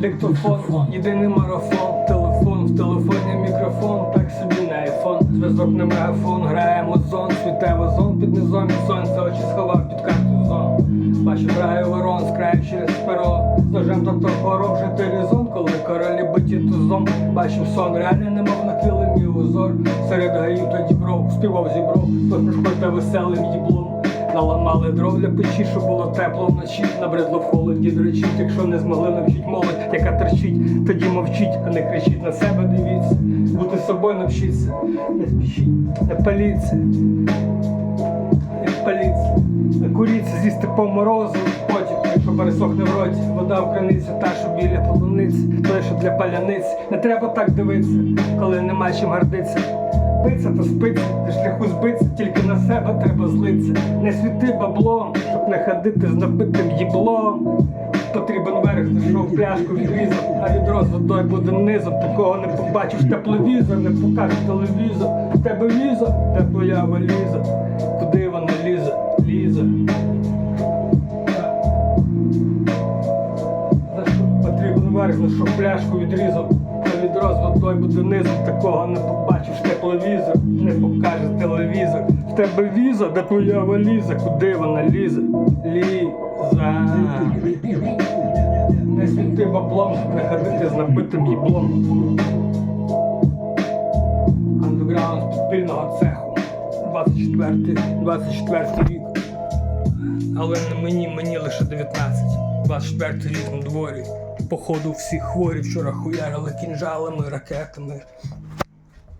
Диктофон, єдиний марафон, телефон, в телефоні мікрофон, так собі не айфон, зв'язок на мегафон, граємо зон, світе озон, під низом і сонце очі сховав під карту зон. Бачу, граю ворон, скраю через перо, з ножем так топором, жити різон, коли королі биті тузом, бачив сон, реально немов на килимі узор. Серед гаю та дібров, співав зібро, тож прошкодь та веселим діблом. Наламали дров для печі, щоб було тепло вночі, набридло в холоді дрочить, якщо не змогли навчить молодь, яка терчить, тоді мовчіть, а не кричіть на себе, дивіться, бути собою навчіться, не спішіть, не паліться, не паліться, не куріться, з'їсти по морозу, якщо пересохне в роті, вода в краниці, та що біля полуниці, той, що для паляниць, не треба так дивитися, коли нема чим гордитися. Биться то спиться, ти шляху збиться, тільки на себе треба злиться. Не світи баблом, щоб не ходити з набитим їблом. Потрібен верх, знайшов пляшку відрізав, а відро з водою буде низом. Такого не побачиш тепловізор, не покажеш телевізор. В тебе віза, де твоя валіза, куди верх, знайшов пляшку відрізав. А відро з водою буде низом, такого не побачиш тепловізор, не покаже телевізор. В тебе віза, де твоя валіза, куди вона лізе? Ліза. Не світи баблом, не ходити з набитим їблом. Андеграунд з підпільного цеху. 24, 24 рік. Але не мені, мені лише 19. 24 рік на дворі. Походу всі хворі вчора хуярили кінжалами, ракетами.